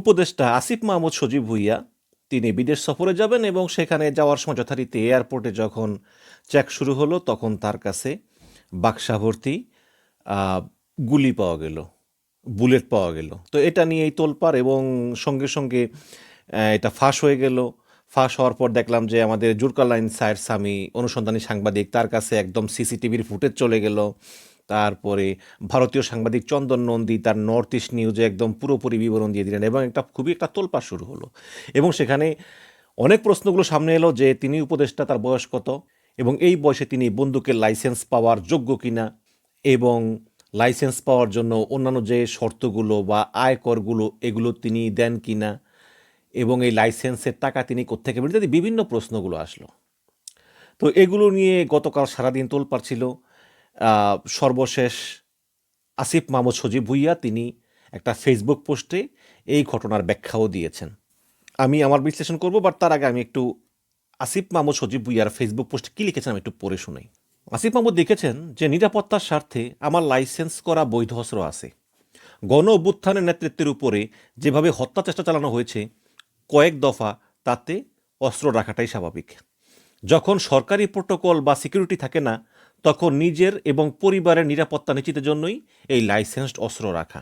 উপদেষ্টা আসিফ মাহমুদ সজীব ভুইয়া, তিনি বিদেশ সফরে যাবেন এবং সেখানে যাওয়ার সময় যথারীতি এয়ারপোর্টে যখন চেক শুরু হলো, তখন তার কাছে বাক্সা ভর্তি গুলি পাওয়া গেল, বুলেট পাওয়া গেল। তো এটা নিয়েই তোলপাড় এবং সঙ্গে সঙ্গে এটা ফাঁস হয়ে গেল। ফাঁস হওয়ার পর দেখলাম যে আমাদের জুরকালাইন সায়ের স্বামী অনুসন্ধানী সাংবাদিক তার কাছে একদম সিসিটিভির ফুটেজ চলে গেল। তারপরে ভারতীয় সাংবাদিক চন্দন নন্দী তার নর্থ ইস্ট নিউজে একদম পুরোপুরি বিবরণ দিয়ে দিলেন এবং একটা খুবই একটা তোলপাড় শুরু হলো। এবং সেখানে অনেক প্রশ্নগুলো সামনে এলো যে তিনি উপদেষ্টা, তার বয়স কত? এবং এই বয়সে তিনি বন্দুকের লাইসেন্স পাওয়ার যোগ্য কিনা? এবং লাইসেন্স পাওয়ার জন্য অন্যান্য যে শর্তগুলো বা আয়করগুলো, এগুলো তিনি দেন কিনা? এবং এই লাইসেন্সের টাকা তিনি পেলেন? ইত্যাদি বিভিন্ন প্রশ্নগুলো আসলো। তো এগুলো নিয়ে গতকাল সারাদিন তোলপাড় ছিল। সর্বশেষ আসিফ মাহমুদ সজীব ভুইয়া, তিনি একটা ফেসবুক পোস্টে এই ঘটনার ব্যাখ্যাও দিয়েছেন। আমি আমার বিশ্লেষণ করব বাট তার আগে আমি একটু আসিফ মাহমুদ সজীব ভুইয়ার ফেসবুক পোস্টে কী লিখেছেন আমি একটু পড়ে শুনাই আসিফ মাহমুদ লিখেছেন যে, নিরাপত্তার স্বার্থে আমার লাইসেন্স করা বৈধ অস্ত্র আছে। গণ অভ্যুত্থানের নেতৃত্বের উপরে যেভাবে হত্যা চেষ্টা চালানো হয়েছে, কয়েক দফা তাতে অস্ত্র রাখাটাই স্বাভাবিক। যখন সরকারি প্রোটোকল বা সিকিউরিটি থাকে না তখন নিজের এবং পরিবারের নিরাপত্তা নিশ্চিতের জন্যই এই লাইসেন্সড অস্ত্র রাখা।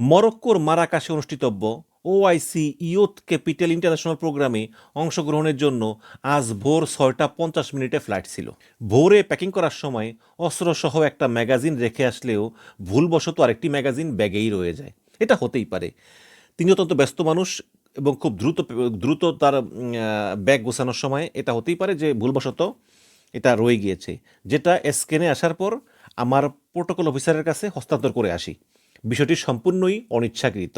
মরক্কোর মারাকাশে অনুষ্ঠিতব্য ওআইসি ইয়ুথ ক্যাপিটাল ইন্টারন্যাশনাল প্রোগ্রামে অংশগ্রহণের জন্য আজ ভোর ছয়টা পঞ্চাশ মিনিটে ফ্লাইট ছিল। ভোরে প্যাকিং করার সময় অস্ত্রসহ একটা ম্যাগাজিন রেখে আসলেও ভুলবশত আরেকটি ম্যাগাজিন ব্যাগেই রয়ে যায়। এটা হতেই পারে। তিনি অত্যন্ত ব্যস্ত মানুষ এবং খুব দ্রুত দ্রুত তার ব্যাগ গোছানোর সময় এটা হতেই পারে যে ভুলবশত এটা রয়ে গিয়েছে। যেটা স্ক্যানে আসার পর আমার প্রোটোকল অফিসারের কাছে হস্তান্তর করে আসি। বিষয়টি সম্পূর্ণই অনিচ্ছাকৃত।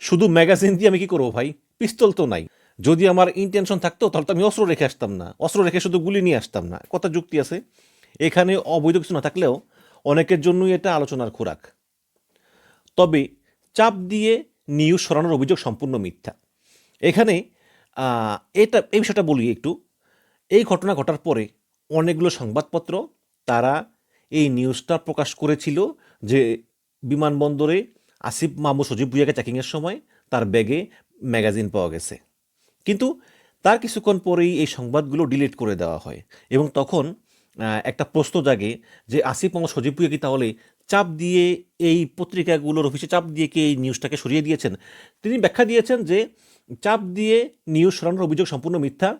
শুধু ম্যাগাজিন দিয়ে আমি কি করব ভাই? পিস্তল তো নাই। যদি আমার ইন্টেনশন থাকতো, তাহলে তো আমি অস্ত্র রেখে আসতাম না। অস্ত্র রেখে শুধু গুলি নিয়ে আসতাম না। কথা যুক্তি আছে। এখানে অবৈধ কিছু না থাকলেও অনেকের জন্যই এটা আলোচনার খোরাক। তবে চাপ দিয়ে নিউজ সরানোর অভিযোগ সম্পূর্ণ মিথ্যা। এখানে এটা, এই বিষয়টা বলি একটু। এই ঘটনা ঘটার পরে অনেকগুলো সংবাদপত্র, তারা এই নিউজটা প্রকাশ করেছিল যে বিমানবন্দরে আসিফ মাহমুদ সজীব ভুইয়াকে চেকিংয়ের সময় তার ব্যাগে ম্যাগাজিন পাওয়া গেছে। কিন্তু তার কিছুক্ষণ পরেই এই সংবাদগুলো ডিলিট করে দেওয়া হয় এবং তখন একটা প্রশ্ন জাগে যে আসিফ মোহাম্মদ সজীব ভুইয়া কি তাহলে চাপ দিয়ে এই পত্রিকাগুলোর অফিসে চাপ দিয়ে কি এই নিউজটাকে সরিয়ে দিয়েছেন? তিনি ব্যাখ্যা দিয়েছেন যে চাপ দিয়ে নিউজ সরানোর অভিযোগ সম্পূর্ণ মিথ্যা।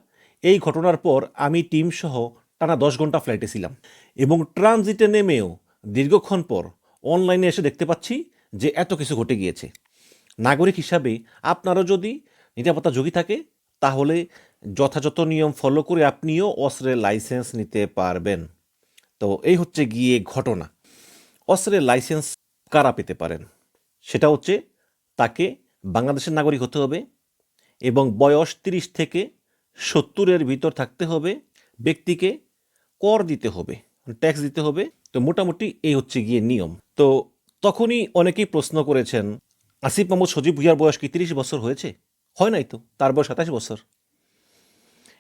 এই ঘটনার পর আমি টিম সহ টানা দশ ঘণ্টা ফ্লাইটে ছিলাম। এবং ট্রানজিটে নেমেও দীর্ঘক্ষণ পর অনলাইনে এসে দেখতে পাচ্ছি যে এত কিছু ঘটে গিয়েছে। নাগরিক হিসাবে আপনারও যদি নিরাপত্তা ঝুঁকি থাকে, তাহলে যথাযথ নিয়ম ফলো করে আপনিও অস্ত্রের লাইসেন্স নিতে পারবেন। তো এই হচ্ছে গিয়ে ঘটনা। অস্ত্রের লাইসেন্স কারা পেতে পারেন? সেটা হচ্ছে তাকে বাংলাদেশের নাগরিক হতে হবে এবং বয়স তিরিশ থেকে সত্তরের ভিতর থাকতে হবে। ব্যক্তিকে কর দিতে হবে ট্যাক্স দিতে হবে। তো মোটামুটি এই হচ্ছে গিয়ে নিয়ম। তো তখনই অনেকেই প্রশ্ন করেছেন, আসিফ মাহমুদ সজীব ভুইয়ার বয়স কি তিরিশ বছর হয়েছে? হয় নাই তো, তার বয়স সাতাশ বছর।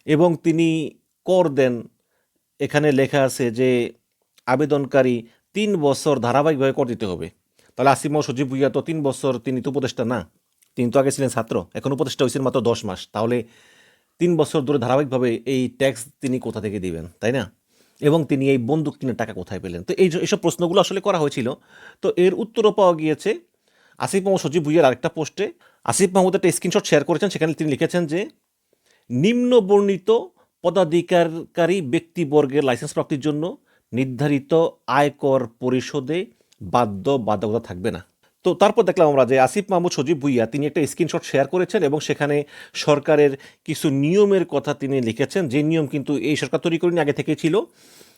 এবং তিনি কর দেন, এখানে লেখা আছে যে আবেদনকারী তিন বছর ধারাবাহিকভাবে কর দিতে হবে। তাহলে আসিফ মাহমুদ সজীব ভুইয়া তো তিন বছর তিনি তো উপদেষ্টা না, তিনি তো আগে ছিলেন ছাত্র, এখন উপদেষ্টা হয়েছেন মাত্র দশ মাস। তাহলে তিন বছর ধরে ধারাবাহিকভাবে এই ট্যাক্স তিনি কোথা থেকে দিবেন, তাই না? এবং তিনি এই বন্দুক কিনে টাকা কোথায় পেলেন? তো এই এইসব প্রশ্নগুলো আসলে করা হয়েছিল। তো এর উত্তরও পাওয়া গিয়েছে। আসিফ মাহমুদ সজীব ভুইয়ার আরেকটা পোস্টে আসিফ মাহমুদ একটা স্ক্রিনশট শেয়ার করেছেন, সেখানে তিনি লিখেছেন যে নিম্ন বর্ণিত পদাধিকারকারী ব্যক্তিবর্গের লাইসেন্স প্রাপ্তির জন্য নির্ধারিত আয়কর পরিশোধে বাধ্য বাধ্যকতা থাকবে না। তো তারপর দেখলাম আমরা যে আসিফ মাহমুদ সজীব ভুইয়া, তিনি একটা স্ক্রিনশট শেয়ার করেছেন এবং সেখানে সরকারের কিছু নিয়মের কথা তিনি লিখেছেন। যে নিয়ম কিন্তু এই সরকার তৈরি করেনি, আগে থেকেই ছিল।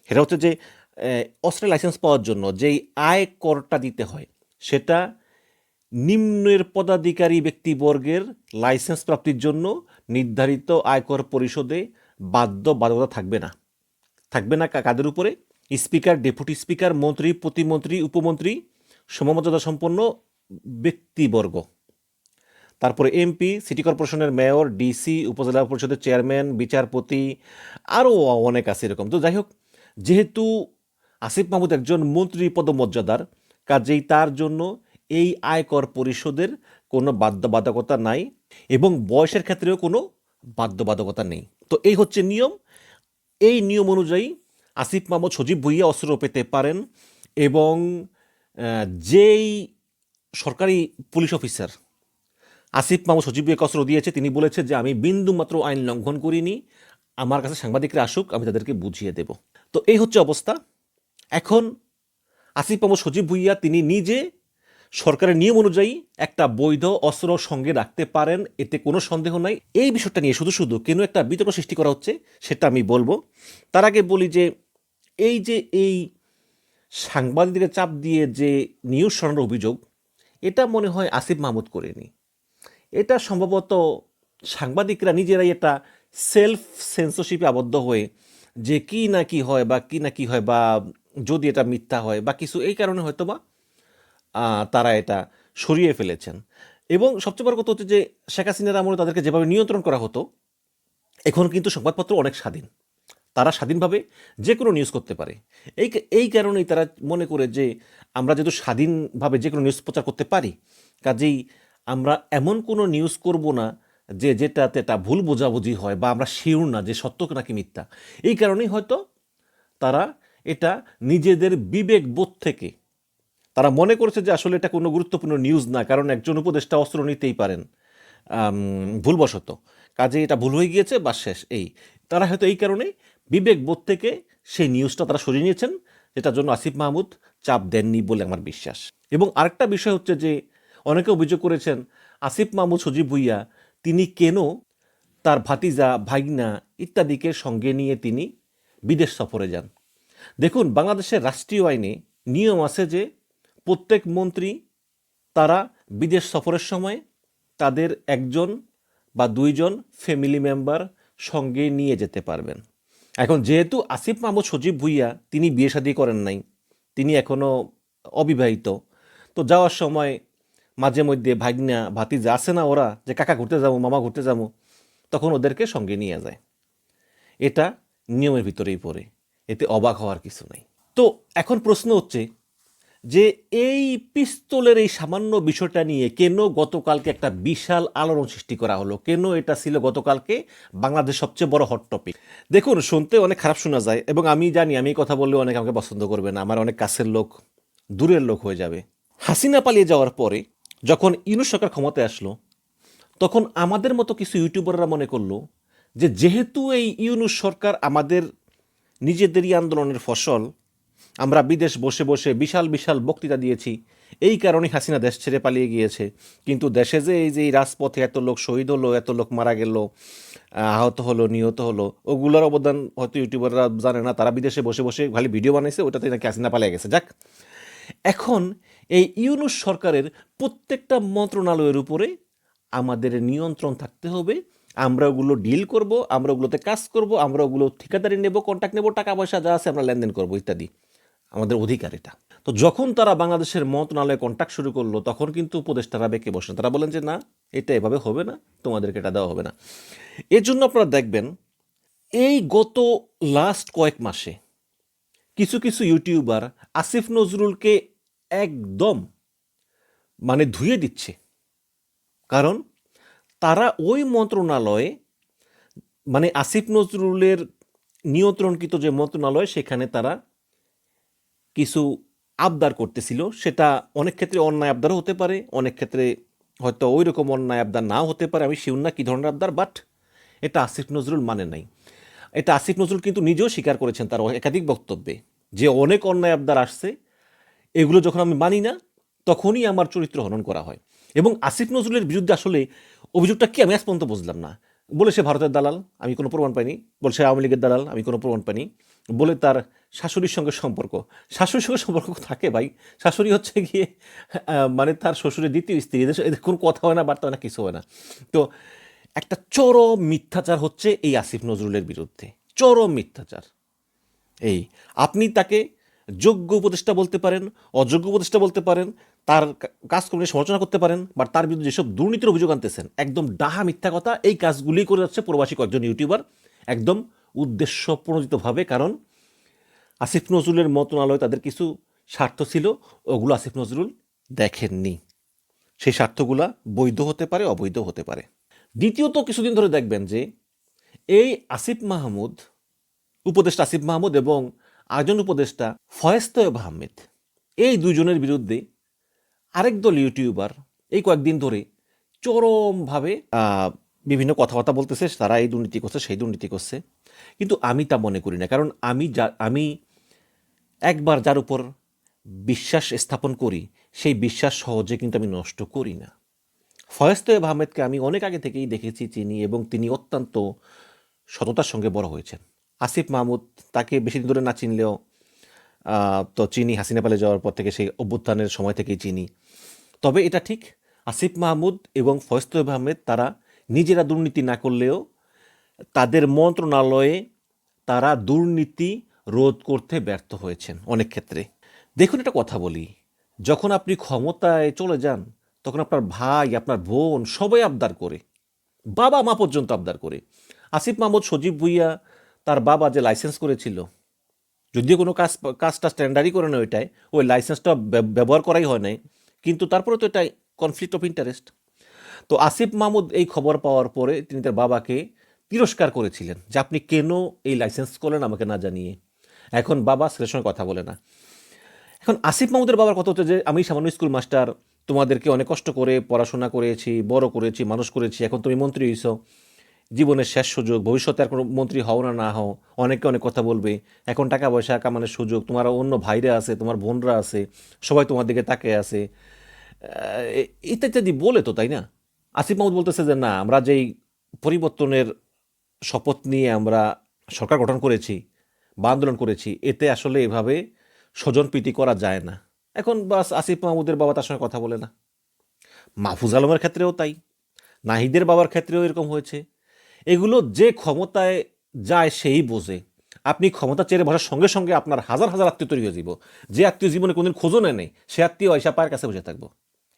সেটা হচ্ছে যে অস্ত্রের লাইসেন্স পাওয়ার জন্য যেই আয় করটা দিতে হয়, সেটা নিম্নের পদাধিকারী ব্যক্তিবর্গের লাইসেন্স প্রাপ্তির জন্য নির্ধারিত আয়কর পরিশোধে বাধ্য বাধ্যকতা থাকবে না। থাকবে না কাদের উপরে? স্পিকার, ডেপুটি স্পিকার, মন্ত্রী, প্রতিমন্ত্রী, উপমন্ত্রী, সমমর্যাদা সম্পন্ন ব্যক্তিবর্গ। তারপরে এমপি, সিটি কর্পোরেশনের মেয়র, ডিসি, উপজেলা পরিষদের চেয়ারম্যান, বিচারপতি, আরও অনেক আছে এরকম। তো যাই হোক যেহেতু আসিফ মাহমুদ একজন মন্ত্রী পদমর্যাদার, কাজেই তার জন্য এই আয়কর পরিষদের কোনো বাধ্যবাধকতা নাই এবং বয়সের ক্ষেত্রেও কোনো বাধ্যবাধকতা নেই। তো এই হচ্ছে নিয়ম। এই নিয়ম অনুযায়ী আসিফ মাহমুদ সজীব ভুইয়া অস্ত্র পেতে পারেন এবং যেই সরকারি পুলিশ অফিসার আসিফ সজীব ভুইয়াকে অস্ত্র দিয়েছে। তিনি বলেছে যে, আমি বিন্দুমাত্র আইন লঙ্ঘন করিনি। আমার কাছে সাংবাদিকরা আসুক, আমি তাদেরকে বুঝিয়ে দেব। তো এই হচ্ছে অবস্থা। এখন আসিফ মাহমুদ সজীব ভুইয়া, তিনি নিজে সরকারের নিয়ম অনুযায়ী একটা বৈধ অস্ত্র সঙ্গে রাখতে পারেন, এতে কোনো সন্দেহ নাই। এই বিষয়টা নিয়ে শুধু শুধু কেন একটা বিতর্ক সৃষ্টি করা হচ্ছে, সেটা আমি বলব। তার আগে বলি যে, এই যে এই সাংবাদিকদের চাপ দিয়ে যে নিউজ সরানোর অভিযোগ এটা মনে হয় আসিফ মাহমুদ করেনি এটা সম্ভবত সাংবাদিকরা নিজেরাই এটা সেলফ সেন্সরশিপে আবদ্ধ হয়ে যে কি না কি হয় বা কি না কি হয় বা যদি এটা মিথ্যা হয় বা কিছু, এই কারণে হয়তো বা তারা এটা সরিয়ে ফেলেছেন। এবং সবচেয়ে বড় কথা হচ্ছে যে শেখ হাসিনার আমলে তাদেরকে যেভাবে নিয়ন্ত্রণ করা হতো, এখন কিন্তু সংবাদপত্র অনেক স্বাধীন। তারা স্বাধীনভাবে যে কোনো নিউজ করতে পারে। এই এই কারণেই তারা মনে করে যে আমরা যেহেতু স্বাধীনভাবে যে কোনো নিউজ প্রচার করতে পারি, কাজেই আমরা এমন কোনো নিউজ করব না যে যেটাতে এটা ভুল বোঝাবুঝি হয় বা আমরা শিওর না যে সত্য নাকি মিথ্যা। এই কারণেই হয়তো তারা এটা নিজেদের বিবেক বোধ থেকে, তারা মনে করেছে যে আসলে এটা কোনো গুরুত্বপূর্ণ নিউজ না, কারণ একজন উপদেষ্টা অস্ত্র নিতেই পারেন ভুলবশত। কাজে এটা ভুল হয়ে গিয়েছে বা শেষ। এই, তারা হয়তো এই কারণে বিবেক বোধ থেকে সেই নিউজটা তারা সরিয়ে নিয়েছেন, যেটার জন্য আসিফ মাহমুদ চাপ দেননি বলে আমার বিশ্বাস। এবং আরেকটা বিষয় হচ্ছে যে, অনেকে অভিযোগ করেছেন, আসিফ মাহমুদ, সজীব ভুইয়া, তিনি কেন তার ভাতিজা, ভাগনা ইত্যাদিকে সঙ্গে নিয়ে তিনি বিদেশ সফরে যান? দেখুন, বাংলাদেশের রাষ্ট্রীয় আইনে নিয়ম আছে যে, প্রত্যেক মন্ত্রী তারা বিদেশ সফরের সময় তাদের একজন বা দুইজন ফ্যামিলি মেম্বার সঙ্গে নিয়ে যেতে পারবেন। এখন যেহেতু আসিফ মাহমুদ সজীব ভুইয়া, তিনি বিয়ে শাদি করেন নাই, তিনি এখনও অবিবাহিত, তো যাওয়ার সময় মাঝে মধ্যে ভাগনা ভাতিজা আসে না ওরা, যে কাকা ঘুরতে যাব, মামা ঘুরতে যাব, তখন ওদেরকে সঙ্গে নিয়ে যায়। এটা নিয়মের ভিতরেই পড়ে, এতে অবাক হওয়ার কিছু নেই। তো এখন প্রশ্ন হচ্ছে যে এই পিস্তলের এই সামান্য বিষয়টা নিয়ে কেন গতকালকে একটা বিশাল আলোড়ন সৃষ্টি করা হলো? কেন এটা ছিল গতকালকে বাংলাদেশ সবচেয়ে বড় হট টপিক দেখুন, শুনতে অনেক খারাপ শোনা যায় এবং আমি জানি, আমি কথা বললে অনেক আমাকে পছন্দ করবে না। আমার অনেক কাছের লোক, দূরের লোক হয়ে যাবে। হাসিনা পালিয়ে যাওয়ার পরে যখন ইউনুস সরকার ক্ষমতায় আসলো, তখন আমাদের মতো কিছু ইউটিউবাররা মনে করল যে যেহেতু এই ইউনুস সরকার আমাদের নিজেদেরই আন্দোলনের ফসল আমরা বিদেশ বসে বসে বিশাল বিশাল বক্তৃতা দিয়েছি। এই কারণে হাসিনা দেশ ছেড়ে পালিয়ে গিয়েছে। কিন্তু দেশে যে এই যে এই রাজপথে এত লোক শহীদ হলো, এত লোক মারা গেল, আহত হলো, নিহত হলো, ওগুলোর অবদান হয়তো ইউটিউবাররা জানে না, তারা বিদেশে বসে বসে খালি ভিডিও বানাইছে ওটাতে নাকি হাসিনা পালিয়ে গেছে। যাক, এখন এই ইউনুস সরকারের প্রত্যেকটা মন্ত্রণালয়ের উপরে আমাদের নিয়ন্ত্রণ থাকতে হবে। আমরা ওগুলো ডিল করব, আমরা ওগুলোতে কাজ করব, আমরা ওগুলো ঠিকাদারি নেব কন্ট্যাক্ট নেব, টাকা পয়সা যা আছে আমরা লেনদেন করব, ইত্যাদি। আমাদের অধিকার এটা। তো যখন তারা বাংলাদেশের মন্ত্রণালয়ে কন্ট্যাক্ট শুরু করল, তখন কিন্তু উপদেষ্টারা বেঁকে বসেন। তারা বলেন যে, না, এটা এভাবে হবে না, তোমাদেরকে এটা দেওয়া হবে না। এর জন্য আপনারা দেখবেন, এই গত লাস্ট কয়েক মাসে কিছু কিছু ইউটিউবার আসিফ নজরুলকে একদম মানে ধুয়ে দিচ্ছে। কারণ তারা ওই মন্ত্রণালয়ে মানে আসিফ নজরুলের নিয়ন্ত্রণকৃত যে মন্ত্রণালয়, সেখানে তারা কিছু আবদার করতেছিল। সেটা অনেক ক্ষেত্রে অন্যায় আবদারও হতে পারে, অনেক ক্ষেত্রে হয়তো ওই রকম অন্যায় আবদার নাও হতে পারে, আমি শিউর না কী ধরনের আবদার বাট এটা আসিফ নজরুল মানে নাই। এটা আসিফ নজরুল কিন্তু নিজেও স্বীকার করেছেন তার একাধিক বক্তব্যে, যে অনেক অন্যায় আবদার আসছে, এগুলো যখন আমি মানি না, তখনই আমার চরিত্র হনন করা হয়। এবং আসিফ নজরুলের বিরুদ্ধে আসলে অভিযোগটা কি আমি আজ পর্যন্ত বুঝলাম না। বলে সে ভারতের দালাল, আমি কোনো প্রমাণ পাইনি। বলছে, আওয়ামী লীগের দালাল, আমি কোনো প্রমাণ পাইনি। বলে তার শাশুড়ির সঙ্গে সম্পর্ক। শাশুড়ির সঙ্গে সম্পর্ক থাকে ভাই। শাশুড়ি হচ্ছে গিয়ে মানে তার শ্বশুরের দ্বিতীয় স্ত্রী। এদের এদের কোনো কথা হয় না, বার্তা হয় না, কিছু হয় না। তো একটা চরম মিথ্যাচার হচ্ছে এই আসিফ নজরুলের বিরুদ্ধে। চরম মিথ্যাচার। এই, আপনি তাকে যোগ্য উপদেষ্টা বলতে পারেন, অযোগ্য উপদেষ্টা বলতে পারেন, তার কাজকর্ম নিয়ে সমালোচনা করতে পারেন বা তার বিরুদ্ধে যেসব দুর্নীতির অভিযোগ আনতেছেন, একদম ডাহা মিথ্যা কথা, এই কাজগুলি করে যাচ্ছে প্রবাসী কয়েকজন ইউটিউবার, একদম উদ্দেশ্য প্রণোদিতভাবে, কারণ আসিফ নজরুলের মন্ত্রণালয়ে তাদের কিছু স্বার্থ ছিল, ওগুলো আসিফ নজরুল দেখেননি। সেই স্বার্থগুলা বৈধ হতে পারে, অবৈধ হতে পারে। দ্বিতীয়ত কিছুদিন ধরে দেখবেন যে, এই আসিফ মাহমুদ, উপদেষ্টা আসিফ মাহমুদ এবং আরেকজন উপদেষ্টা ফয়েজ আহমেদ, এই দুজনের বিরুদ্ধে আরেক দল ইউটিউবার এই কয়েকদিন ধরে চরমভাবে বিভিন্ন কথাবার্তা বলতেছে, তারা এই দুর্নীতি করছে, সেই দুর্নীতি করছে। কিন্তু আমি তা মনে করি না। কারণ আমি যা, আমি একবার যার উপর বিশ্বাস স্থাপন করি, সেই বিশ্বাস সহজে কিন্তু আমি নষ্ট করি না। ফয়েজ তৈয়ব আহমেদকে আমি অনেক আগে থেকেই দেখেছি চিনি এবং তিনি অত্যন্ত সততার সঙ্গে বড় হয়েছেন। আসিফ মাহমুদ তাকে বেশি দিন ধরে না চিনলেও তো চিনি হাসিনা পালে যাওয়ার পর থেকে সেই অভ্যুত্থানের সময় থেকেই চিনি। তবে এটা ঠিক, আসিফ মাহমুদ এবং ফয়েজ তৈয়ব আহমেদ তারা নিজেরা দুর্নীতি না করলেও তাদের মন্ত্রণালয়ে তারা দুর্নীতি রোধ করতে ব্যর্থ হয়েছেন অনেক ক্ষেত্রে। দেখুন একটা কথা বলি, যখন আপনি ক্ষমতায় চলে যান, তখন আপনার ভাই, আপনার বোন সবাই আবদার করে, বাবা মা পর্যন্ত আবদার করে। আসিফ মাহমুদ সজীব ভুইয়া তার বাবা যে লাইসেন্স করেছিল, যদিও কোনো কাজ, কাজটা স্ট্যান্ডার্ডই করে না ওইটাই ওই লাইসেন্সটা ব্যব- ব্যবহার করাই হয় নাই, কিন্তু তারপরে তো এটাই কনফ্লিক্ট অফ ইন্টারেস্ট তো আসিফ মাহমুদ এই খবর পাওয়ার পরে তিনি তার বাবাকে তিরস্কার করেছিলেন যে, আপনি কেন এই লাইসেন্স করলেন আমাকে না জানিয়ে? এখন বাবা ছেলের সঙ্গে কথা বলে না। এখন আসিফ মাহমুদের বাবার কথা হচ্ছে যে, আমি সামান্য স্কুল মাস্টার তোমাদেরকে অনেক কষ্ট করে পড়াশোনা করেছি, বড় করেছি, মানুষ করেছি, এখন তুমি মন্ত্রী হইছো। জীবনের শেষ সুযোগ, ভবিষ্যতে আর কোনো মন্ত্রী হও না না হও, অনেকে অনেক কথা বলবে। এখন টাকা পয়সা কামানোর সুযোগ, তোমার অন্য ভাইরা আছে, তোমার বোনরা আছে, সবাই তোমার দিকে তাকিয়ে আছে। ইত্যাদি বলে তো, তাই না? আসিফ মাহমুদ বলতেছে যে, না, আমরা যেই পরিবর্তনের শপথ নিয়ে আমরা সরকার গঠন করেছি বা আন্দোলন করেছি, এতে আসলে এভাবে স্বজন প্রীতি করা যায় না। এখন বাস আসিফ মাহমুদের বাবা তার সঙ্গে কথা বলে না। মাহফুজ আলমের ক্ষেত্রেও তাই। নাহিদের বাবার ক্ষেত্রেও এরকম হয়েছে। এগুলো যে ক্ষমতায় যায় সেই বোঝে। আপনি ক্ষমতা চেয়ে বসার সঙ্গে সঙ্গে আপনার হাজার হাজার আত্মীয় তৈরি হয়ে যাব যে আত্মীয় জীবনে কোনদিন খোঁজও নেয় নেই, সে আত্মীয় এসা পায়ের কাছে বসে থাকব।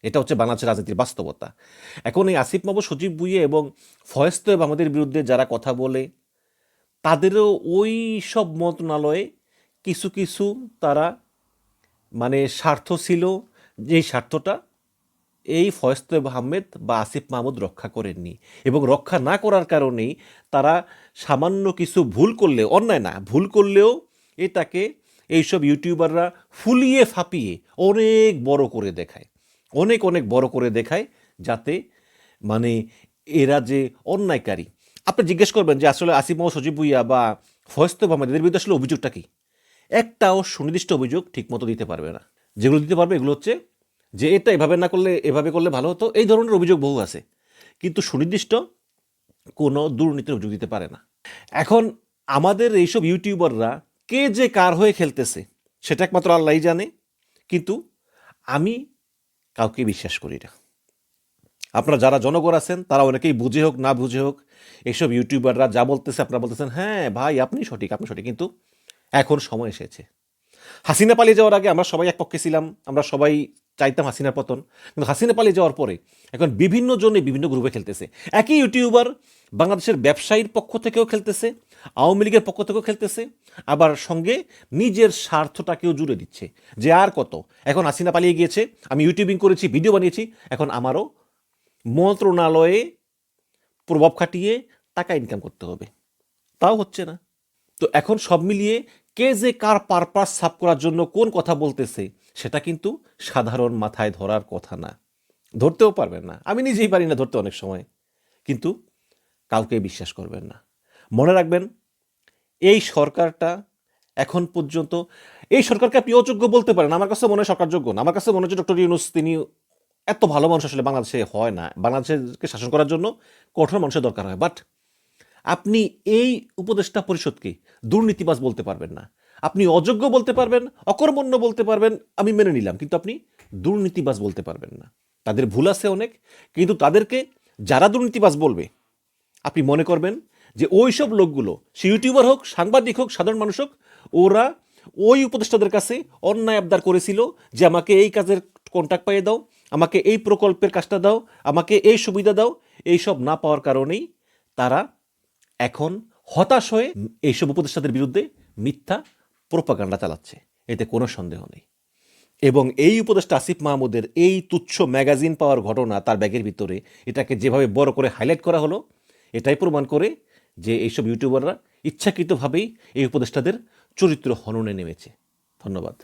এটা হচ্ছে বাংলাদেশের রাজনীতির বাস্তবতা। এখন এই আসিফ মাহবুব সজীব বুইয়ে এবং ফয়েজ তৈব আমাদের বিরুদ্ধে যারা কথা বলে, তাদেরও ওই সব মন্ত্রণালয়ে কিছু কিছু তারা মানে স্বার্থ ছিল, যেই স্বার্থটা এই ফয়স্তব আহমেদ বা আসিফ মাহমুদ রক্ষা করেননি এবং রক্ষা না করার কারণেই তারা সামান্য কিছু ভুল করলে, অন্যায় না, ভুল করলেও এটাকে এইসব ইউটিউবাররা ফুলিয়ে ফাপিয়ে অনেক বড় করে দেখায়। অনেক অনেক বড় করে দেখায় যাতে মানে এরা যে অন্যায়কারী। আপনি জিজ্ঞেস করবেন যে আসলে মাহমুদ সজিব ভুইয়া বা ফয়স্তব আহমেদ এদের বিরুদ্ধে আসলে অভিযোগটা কি? একটাও সুনির্দিষ্ট অভিযোগ ঠিকমতো দিতে পারবে না। যেগুলো দিতে পারবে এগুলো হচ্ছে যে এটা এভাবে না করলে, এভাবে করলে ভালো হতো, এই ধরনের অভিযোগ বহু আছে। কিন্তু সুনির্দিষ্ট কোনো দুর্নীতির অভিযোগ দিতে পারে না। এখন আমাদের এইসব ইউটিউবাররা কে যে কার হয়ে খেলতেছে, সেটা একমাত্র আল্লাহই জানে। কিন্তু আমি কাউকে বিশ্বাস করি না। আপনারা যারা জনগণ আছেন, তারা অনেকেই বুঝে হোক, না বুঝে হোক এইসব ইউটিউবাররা যা বলতেছে আপনারা বলতেছেন হ্যাঁ ভাই, আপনি সঠিক আপনি সঠিক। কিন্তু এখন সময় এসেছে। হাসিনা পালিয়ে যাওয়ার আগে আমরা সবাই এক পক্ষে ছিলাম, আমরা সবাই চাইতাম হাসিনার পতন। কিন্তু হাসিনা পালিয়ে যাওয়ার পরে এখন বিভিন্ন জনে বিভিন্ন গ্রুপে খেলতেছে। একই ইউটিউবার বাংলাদেশের ব্যবসায়ীর পক্ষ থেকেও খেলতেছে, আওয়ামী লীগের পক্ষ থেকেও খেলতেছে, আবার সঙ্গে নিজের স্বার্থটাকেও জুড়ে দিচ্ছে। যে আর কত। এখন হাসিনা পালিয়ে গিয়েছে, আমি ইউটিউবিং করেছি ভিডিও বানিয়েছি, এখন আমারও মন্ত্রণালয়ে প্রভাব খাটিয়ে টাকা ইনকাম করতে হবে। তাও হচ্ছে না। তো এখন সব মিলিয়ে কে যে কার পারপাস সাফ করার জন্য কোন কথা বলতেছে সেটা কিন্তু সাধারণ মাথায় ধরার কথা না। ধরতেও পারবেন না। আমি নিজেই পারি না ধরতে অনেক সময়। কিন্তু কাউকে বিশ্বাস করবেন না। মনে রাখবেন, এই সরকারটা এখন পর্যন্ত, এই সরকারকে আপনি অযোগ্য বলতে পারেন। আমার কাছে মনে হয় সরকার যোগ্য না। আমার কাছে মনে হচ্ছে ডক্টর ইউনুস, তিনি এত ভালো মানুষ আসলে বাংলাদেশে হয় না। বাংলাদেশকে শাসন করার জন্য কঠোর মানুষের দরকার হয়। বাট আপনি এই উপদেষ্টা পরিষদকে দুর্নীতিবাজ বলতে পারবেন না। আপনি অযোগ্য বলতে পারবেন, অকর্মণ্য বলতে পারবেন, আমি মেনে নিলাম। কিন্তু আপনি দুর্নীতিবাজ বলতে পারবেন না। তাদের ভুল আছে অনেক, কিন্তু তাদেরকে যারা দুর্নীতিবাজ বলবে, আপনি মনে করবেন যে ওই সব লোকগুলো, সে ইউটিউবার হোক, সাংবাদিক হোক, সাধারণ মানুষ হোক, ওরা ওই উপদেষ্টাদের কাছে অন্যায় আবদার করেছিল যে আমাকে এই কাজের কন্ট্যাক্ট পাইয়ে দাও, আমাকে এই প্রকল্পের কাজটা দাও, আমাকে এই সুবিধা দাও এই সব না পাওয়ার কারণেই তারা এখন হতাশ হয়ে এইসব উপদেষ্টাদের বিরুদ্ধে মিথ্যা প্রোপাগান্ডা চালাচ্ছে। এতে কোনো সন্দেহ নেই। এবং এই উপদেষ্টা আসিফ মাহমুদের এই তুচ্ছ ম্যাগাজিন পাওয়ার ঘটনা তার ব্যাগের ভিতরে এটাকে যেভাবে বড় করে হাইলাইট করা হলো, এটাই প্রমাণ করে যে এইসব ইউটিউবাররা ইচ্ছাকৃতভাবেই এই উপদেষ্টাদের চরিত্র হননে নেমেছে। ধন্যবাদ।